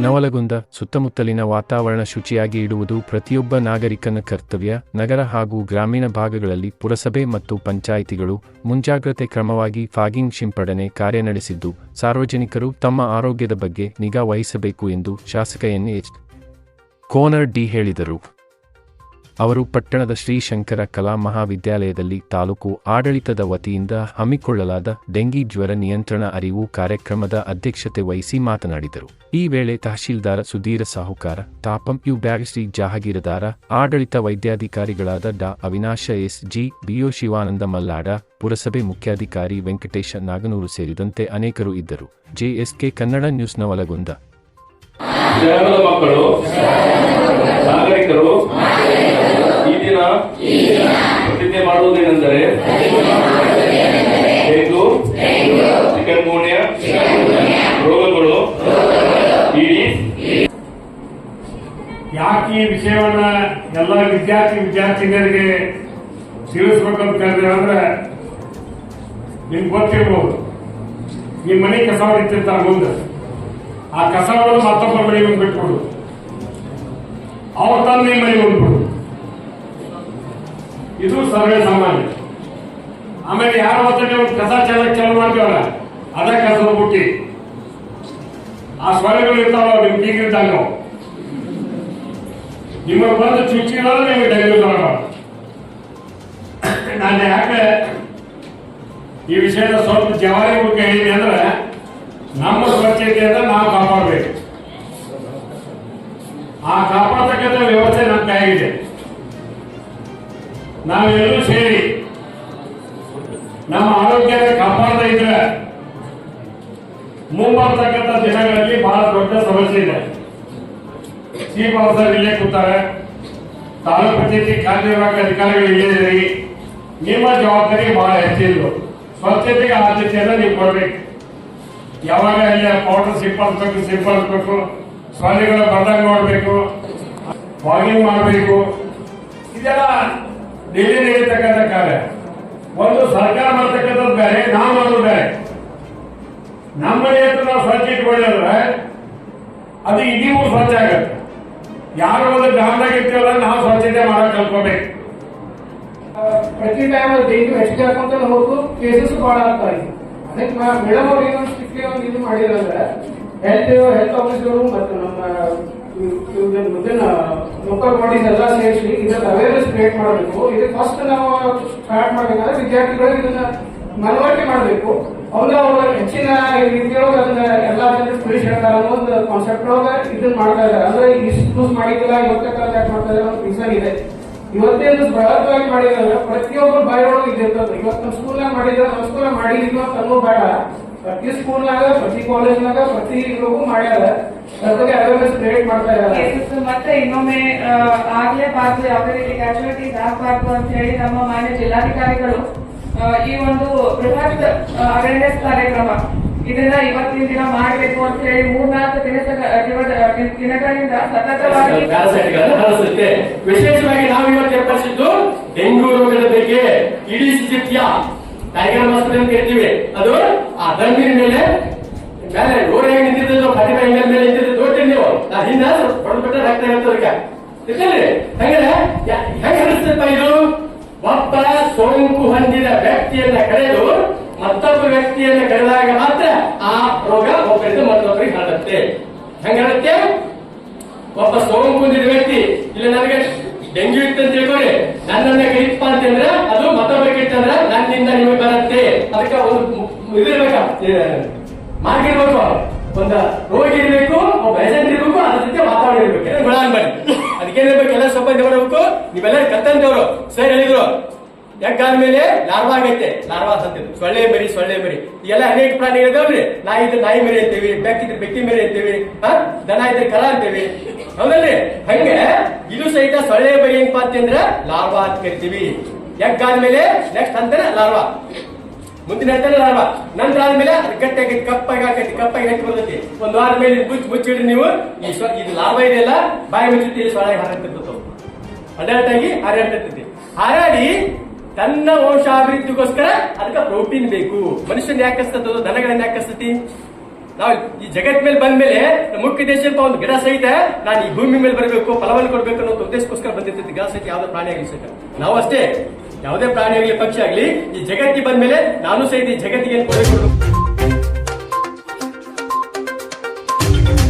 ನವಲಗುಂದ, ಸುತ್ತಮುತ್ತಲಿನ ವಾತಾವರಣ ಶುಚಿಯಾಗಿ ಇಡುವುದು ಪ್ರತಿಯೊಬ್ಬ ನಾಗರಿಕನ ಕರ್ತವ್ಯ. ನಗರ ಹಾಗೂ ಗ್ರಾಮೀಣ ಭಾಗಗಳಲ್ಲಿ ಪುರಸಭೆ ಮತ್ತು ಪಂಚಾಯಿತಿಗಳು ಮುಂಜಾಗ್ರತೆ ಕ್ರಮವಾಗಿ ಫಾಗಿಂಗ್ ಸಿಂಪಡಣೆ ಕಾರ್ಯ ನಡೆಸಿದ್ದು, ಸಾರ್ವಜನಿಕರು ತಮ್ಮ ಆರೋಗ್ಯದ ಬಗ್ಗೆ ನಿಗಾ ವಹಿಸಬೇಕು ಎಂದು ಶಾಸಕ ಎನ್ ಎಚ್ ಕೋನರ್ ಡಿ ಹೇಳಿದರು. ಅವರು ಪಟ್ಟಣದ ಶ್ರೀ ಶಂಕರ ಕಲಾ ಮಹಾವಿದ್ಯಾಲಯದಲ್ಲಿ ತಾಲೂಕು ಆಡಳಿತದ ವತಿಯಿಂದ ಹಮ್ಮಿಕೊಳ್ಳಲಾದ ಡೆಂಗಿ ಜ್ವರ ನಿಯಂತ್ರಣ ಅರಿವು ಕಾರ್ಯಕ್ರಮದ ಅಧ್ಯಕ್ಷತೆ ವಹಿಸಿ ಮಾತನಾಡಿದರು. ಈ ವೇಳೆ ತಹಶೀಲ್ದಾರ ಸುಧೀರ ಸಾಹುಕಾರ, ತಾಪಂ ಯು ಬ್ಯಾಗಶ್ರೀ ಜಹಾಗೀರದಾರ, ಆಡಳಿತ ವೈದ್ಯಾಧಿಕಾರಿಗಳಾದ Dr Avinash S G, BO Shivanand Mallad, ಪುರಸಭೆ ಮುಖ್ಯಾಧಿಕಾರಿ ವೆಂಕಟೇಶ ನಾಗನೂರು ಸೇರಿದಂತೆ ಅನೇಕರು ಇದ್ದರು. ಜೆಎಸ್ಕೆ ಕನ್ನಡ ನ್ಯೂಸ್ನ ಒಳಗೊಂದ ನಾಗರಿಕರು ಪ್ರತಿಜ್ಞೆ ಮಾಡುವುದೇನೆಂದರೆ ಡೆಂಗು ಚಿಕನ್ ರೋಗಗಳು ಯಾಕೆ ಈ ವಿಷಯವನ್ನ ಎಲ್ಲ ವಿದ್ಯಾರ್ಥಿ ವಿದ್ಯಾರ್ಥಿನಿಯರಿಗೆ ತಿಳಿಸ್ಬೇಕಂತ ಕೇಳಿದ್ರೆ ಅಂದ್ರೆ ನಿಮ್ಗೆ ಗೊತ್ತಿರ್ಬೋದು. ನಿಮ್ಮ ಮನೆ ಕಸ ಹೊಡಿತಿರ್ತಾರೆ ಮುಂದೆ. ಆ ಕಸವನ್ನು ಮತ್ತೊಬ್ಬರ ಮನೆಗೆ ಬಂದು ಬಿಟ್ಬಿಡು ಅವ್ರ ತಂದೆ ಮನೆಗೆ ಬಂದ್ಬಿಡು ಇದು ಸರ್ವೇ ಸಾಮಾನ್ಯ. ಆಮೇಲೆ ಯಾರು ಒಂದು ಕಸ ಚೆಲ್ಲಕ್ ಚಾಲು ಮಾಡ್ತೀವಲ್ಲ? ಅದ ಕಸದ ಬುಟ್ಟಿ. ಆ ಸ್ವಾಮಿಗಳು ಇರ್ತಾವ ನಿಮ್ ಕೀಗಿದ್ದಾಗ ನಿಮಗೆ ಬಂದು ಚುಚ್ಚಿರೋದು ನಿಮಗೆ ಡೈಲಿ ಬರೋಣ ನಾನು ಯಾಕೆ ಈ ವಿಷಯದ ಸ್ವಲ್ಪ ಜವಾರಿ ಬಗ್ಗೆ ಹೇಳಿದೆ ಅಂದ್ರೆ, ನಮ್ಮ ಸ್ವಚ್ಛತೆಯಿಂದ ನಾವು ಕಾಪಾಡಬೇಕು. ಆ ಕಾಪಾಡತಕ್ಕಂಥ ವ್ಯವಸ್ಥೆ ನಮ್ಮ ಕೈಯಾಗಿದೆ ನಾವೆಲ್ಲರೂ ಸೇರಿ ನಮ್ಮ ಆರೋಗ್ಯ ಕಾಪಾಡದೇ ಇದ್ರೆ ಮುಂಬರ್ತಕ್ಕಂಥ ದಿನಗಳಲ್ಲಿ ಬಹಳ ದೊಡ್ಡ ಸಮಸ್ಯೆ ಇದೆ. ಸರ್ ಇಲ್ಲೇ ಕೂತಾರೆ. ತಾಲೂಕು ಪಂಚಾಯತಿ ಕಾರ್ಯನಿರ್ವಾಹಕ ಅಧಿಕಾರಿಗಳು ಇಲ್ಲೇ ಇದ್ದೀರಿ ನಿಮ್ಮ ಜವಾಬ್ದಾರಿ ಬಹಳ ಹೆಚ್ಚಿದ್ರು ಸ್ವಚ್ಛತೆಗೆ ಆದ್ಯತೆಯನ್ನು ನೀವು ಕೊಡ್ಬೇಕು. ಯಾವಾಗ ಇಲ್ಲಿ ಪೌಡರ್ ಸಿಂಪಡಿಸ್ಬೇಕು ಸಿಂಪಡಿಸ್ಬೇಕು ಸೊಳ್ಳೆಗಳು ಬರ್ದಂಗೆ ನೋಡಬೇಕು. ವಾಗಿಂಗ್ ಮಾಡಬೇಕು. ಇದೆಲ್ಲ ಡೈಲಿ ನಡೀತಕ್ಕಂಥ ಕಾರ್ಯ. ಒಂದು ಸರ್ಕಾರ ಮಾಡ್ತಕ್ಕಂಥದ್ದು ಬೇರೆ, ನಾವು ಮಾಡೋದು ಬೇರೆ. ನಮ್ಮ ಹತ್ರ ನಾವು ಸ್ವಚ್ಛ ಇಟ್ಕೊಳ್ಳಿದ್ರೆ ಅದು ಊರು ಸ್ವಚ್ಛ ಆಗುತ್ತೆ. ಯಾರು ಒಂದು ಗ್ರಾಮದಾಗ ಇರ್ತೀವಲ್ಲ, ನಾವು ಸ್ವಚ್ಛತೆ ಮಾಡಕ್ ಕಲ್ಕೋಬೇಕು ಪ್ರತಿ ಟೈಮ್ ಡೆಂಗ್ಯೂ ಹೆಚ್ಚಿಗೆ ಹಾಕೊಂತ ಹೋಗು ಕೇಸಸ್ ಬಹಳ ಆಗ್ತಾ ಇದೆ. ಅದಕ್ಕೆ ಮೇಡಮ್ ಅವ್ರು ಒಂದು ಸ್ಟ್ರಿಕ್ಟ್ಲಿ ಒಂದು ಇದು ಮಾಡಿರಂದ್ರೆ ಹೆಲ್ತ್ ಹೆಲ್ತ್ ಆಫೀಸರು ಮತ್ತು ನಮ್ಮ ಮುಂದಿನ ಲೋಕಲ್ ಬಾಡೀಸ್ ಎಲ್ಲ ಸೇರಿಸಿ ಇದನ್ನ ಅವೇರ್ನೆಸ್ ಕ್ರಿಯೇಟ್ ಮಾಡಬೇಕು ಇದು ಫಸ್ಟ್ ನಾವು ಸ್ಟಾರ್ಟ್ ಮಾಡಬೇಕಾದ್ರೆ ವಿದ್ಯಾರ್ಥಿಗಳಿಗೆ ಇದನ್ನ ಮನವರಿಕೆ ಮಾಡಬೇಕು ಅವ್ರ ಅವ್ರ ಹೆಚ್ಚಿನ ರೀತಿಯೊಳಗೆ ಅದನ್ನ ಎಲ್ಲ ಜನರು ತಿಳಿಸಿ ಹೇಳ್ತಾರ ಅನ್ನೋ ಒಂದು ಕಾನ್ಸೆಪ್ಟ್ ಒಳಗೆ ಇದನ್ನ ಮಾಡ್ತಾ ಇದ್ದಾರೆ ಅಂದ್ರೆ ಇಷ್ಟು ಮಾಡಿದ್ದಿಲ್ಲ ಇವತ್ತೇ ಕಾಲ ಯಾಕೆ ಮಾಡ್ತಾ ಇದ್ದಾರೆ ಒಂದು ರೀಸನ್ ಇದೆ ಇವತ್ತೇ ಇವತ್ತೇನು ಬೃಹತ್ವಾಗಿ ಮಾಡಿದ್ರೆ ಪ್ರತಿಯೊಬ್ಬರು ಬಾಯಿಯೊಳಗೆ ಇದೆ ಇವತ್ತು ನಮ್ಮ ಸ್ಕೂಲ್ನಾಗ ಮಾಡಿದ್ರೆ ನಮ್ಮ ಸ್ಕೂಲ್ನಾಗ ಮಾಡಿದ್ರು ಅಂತ ಅನ್ನೋ ಬೇಡ ಪ್ರತಿ ಸ್ಕೂಲ್ ನಾಗ ಪ್ರತಿ ಕಾಲೇಜ್ ನಾಗ ಪ್ರತಿ ಇಲ್ಲೂ ಮಾಡ್ಯಾರ. ಅವೇರ್ನೆಸ್ ಕ್ರಿಯೇಟ್ ಮಾಡ್ತಾ ಇದ್ದಾರೆ ಮತ್ತೆ ಇನ್ನೊಮ್ಮೆ ಆಗ್ಲೇ ಆಗ್ಲೇಬಾರ್ದು ಯಾವುದೇ ರೀತಿ ಕ್ಯಾಶುಯಾಲಿಟೀಸ್ ಆಗಬಾರ್ದು ಅಂತ ಹೇಳಿ ನಮ್ಮ ಮಾನ್ಯ ಜಿಲ್ಲಾಧಿಕಾರಿಗಳು ಆ, ಈ ಒಂದು ಬೃಹತ್ ಅವೇರ್ನೆಸ್ ಕಾರ್ಯಕ್ರಮ ಇದನ್ನ ಇವತ್ತಿನ ದಿನ ಮಾಡಬೇಕು ಅಂತ ಹೇಳಿ ಮೂರ್ನಾಲ್ಕು ದಿನದ ದಿವಸ- ದಿನಗಳಿಂದ ಸತತವಾಗಿ ವಿಶೇಷವಾಗಿ ನಾವು ಇವತ್ತು ಏರ್ಪಡಿಸಿದ್ದು ಡೆಂಗು ರೋಗದ ಬಗ್ಗೆ ಇಡೀ ಸ್ಥಿತಿಯ ಟೈಗರ್ ಮಾಸ್ಟರ್ ಅಂತ ಹೇಳ್ತೀವಿ. ಅದು ದಂಡಿನ ಮೇಲೆ ಮೇಲೆ ರೋಡ್ ಹೆಂಗ್ ನಿಂತಿದ್ದು ಕಡಿಮೆ ಹೆಂಗ ಮೇಲೆ ನಿಂತಿದ್ದು ದೊಡ್ಡ ನೀವು. ನಾ ಹಿಂದ ಹೊಡೆದ್ಬಿಟ್ಟ ರಕ್ತ ಇರ್ತದಕ್ಕೆ ಹೆಂಗಂದ್ರೆ ಹೆಂಗ್ ಇದು? ಒಬ್ಬ ಸೋಂಕು ಹೊಂದಿದ ವ್ಯಕ್ತಿಯನ್ನ ಕರೆದು ಮತ್ತೊಬ್ಬ ವ್ಯಕ್ತಿಯನ್ನ ಕರೆದಾಗ ಮಾತ್ರ ಆ ರೋಗ ಒಬ್ಬರಿಂದ ಮತ್ತೊಬ್ಬರಿಗೆ ಹರಡುತ್ತೆ. ಹೆಂಗ ಹೇಳುತ್ತೆ ಒಬ್ಬ ಸೋಂಕು ಹೊಂದಿದ ವ್ಯಕ್ತಿ, ಇಲ್ಲ ನನಗೆ ಡೆಂಗ್ಯೂ ಇತ್ತು ಅಂತ ತಿಳ್ಕೊಳ್ಳಿ. ನನ್ನನ್ನ ಕೈಪ್ಪ ಅಂತಂದ್ರೆ ಅದು ಮತ್ತೊಬ್ಬರಿಗೆ ಇತ್ತಂದ್ರೆ ನನ್ನಿಂದ ನಿಮಗೆ ಬರುತ್ತೆ. ಅದಕ್ಕೆ ಒಂದು ಇದಿರ್ಬೇಕ ಮಾರ್ಗ ಇರ್ಬೇಕು. ಒಂದು ರೋಗಿ ಇರ್ಬೇಕು, ಒಬ್ಬ ಏಜೆಂಟ್ ಇರ್ಬೇಕು, ಅದ್ರ ಜೊತೆ ಇರ್ಬೇಕು. ಗುಣ ಅನ್ಬೇಡಿ. ಅದಕ್ಕೇನಿರ್ಬೇಕು ಎಲ್ಲ ಸ್ವಲ್ಪ ನೋಡ್ಬೇಕು. ನೀವೆಲ್ಲ ಕತ್ತಂತವ್ರು ಸರ್ ಹೇಳಿದ್ರು. ಯಾಕಾದ ಮೇಲೆ? ಲಾರ್ವಾ ಆಗೈತೆ. ಲಾರ್ವಾ ಅಂತಿದ್ರು ಸೊಳ್ಳೆ ಮರಿ ಸೊಳ್ಳೆ ಮರಿ. ಎಲ್ಲ ಅನೇಕ ಪ್ರಾಣಿಗಳಿದಾವ್ರಿ ನಾಯಿ ಇದ್ರೆ ನಾಯಿ ಮರಿ ಅಂತೀವಿ ಬೆಕ್ಕಿದ್ರೆ ಬೆಕ್ಕಿ ಮರಿ ಅಂತೀವಿ ದನ ಇದ್ರೆ ಕರ ಅಂತೀವಿ. ಹೌದಲ್ರಿ? ಹಂಗೆ ಇದು ಸಹಿತ ಸೊಳ್ಳೆ ಮರಿ ಏನಪ್ಪಾ ಅಂತಂದ್ರೆ ಲಾರ್ವಾ ಅಂತ ಕರಿತೀವಿ. ಯಾಕಾದ್ಮೇಲೆ ನೆಕ್ಸ್ಟ್ ಅಂತಾನೆ ಲಾರ್ವಾ. ಮುಂದಿನ ಹಂತನೇ ಲಾಭ ನಂತರ ಆದ್ಮೇಲೆ ಗಟ್ಟಿಯಾಗಿ ಕಪ್ಪಾಗಿ ಹಾಕಿ ಕಪ್ಪಾಗಿ ಹಾಕಿ ಬರ್ತೈತಿ. ಒಂದು ವಾರ ಮೇಲೆ ಮುಚ್ಚಿ ಮುಚ್ಚಿಡ್ರಿ ನೀವು. ಈ ಸ್ವ ಇದು ಲಾಭ ಇದೆಯಲ್ಲ ಬಾಯಿ ಮುಚ್ಚಿ ಸೊಳಗೆ ಹಾರಾಡ್ತಿರ್ತವು ಅಡಲ್ಟ್ ಆಗಿ ಹಾರಾಡ್ತಿರ್ತೈತಿ ಹಾರಾಡಿ ತನ್ನ ವಂಶಾಭಿವೃದ್ಧಿಗೋಸ್ಕರ ಅದಕ್ಕೆ ಪ್ರೋಟೀನ್ ಬೇಕು. ಮನುಷ್ಯನ ಯಾಕೆ ದನಗಳನ್ನ ಯಾಕೆ ನಾವು ಈ ಜಗತ್ ಮೇಲೆ ಬಂದ್ಮೇಲೆ ಮುಖ್ಯ ದೇಶ ಅಂತ ಒಂದು ಗಿಡ ಸಹಿತ ನಾನು ಈ ಭೂಮಿ ಮೇಲೆ ಬರಬೇಕು, ಫಲವನ್ನು ಕೊಡಬೇಕು ಅನ್ನೋ ಉದ್ದೇಶಕ್ಕೋಸ್ಕರ ಬಂದಿರ್ತೈತಿ. ಗಿಡ ಸಹಿತ ಯಾವ್ದು ಪ್ರಾಣಿ ಆಗಿರ್ಸಕ್ಕೆ ನಾವು ಅಷ್ಟೇ. ಯಾವುದೇ ಪ್ರಾಣಿ ಆಗಲಿ ಪಕ್ಷಿ ಆಗಲಿ ಈ ಜಗತ್ತಿಗೆ ಬಂದ ಮೇಲೆ ನಾನು ಸಹಿತ ಈ ಜಗತ್ತಿಗೆ ಕೊಡಬೇಕು.